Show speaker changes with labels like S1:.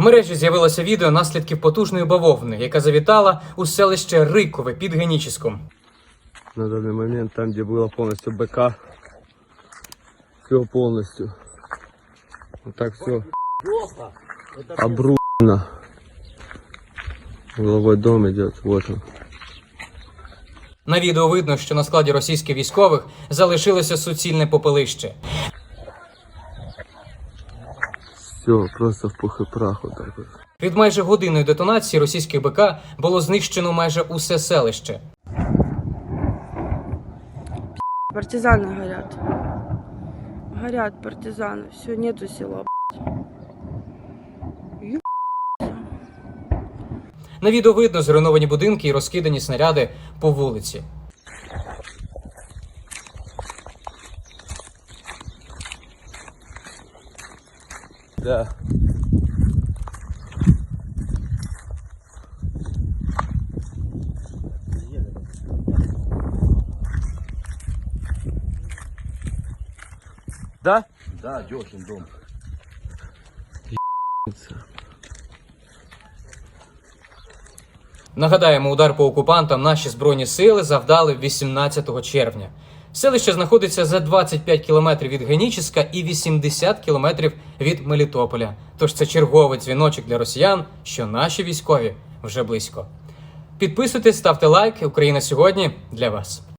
S1: В мережі з'явилося відео наслідків потужної бавовни, яка завітала у селище Рикове під Генічіском.
S2: На данный момент там, где было полностью БК, все полностью. Вот так все обрушено. Угловой дом идет, вот он.
S1: На відео видно, що на складі російських військових залишилося суцільне попелище.
S2: Все, просто в пух и прах вот так.
S1: Від майже годинної детонації російських БК було знищено майже усе селище.
S3: Партизаны горят. Горят партизаны. Все, нету села.
S1: На відео видно зруйновані будинки і розкидані снаряди по вулиці.
S2: Да. Да?
S4: Да, Дёшин дом.
S1: Нагадаємо, удар по окупантам наші збройні сили завдали 18 червня. Селище знаходиться за 25 кілометрів від Генічіска і 80 кілометрів від Мелітополя. Тож це черговий дзвіночок для росіян, що наші військові вже близько. Підписуйтесь, ставте лайк. Україна сьогодні для вас.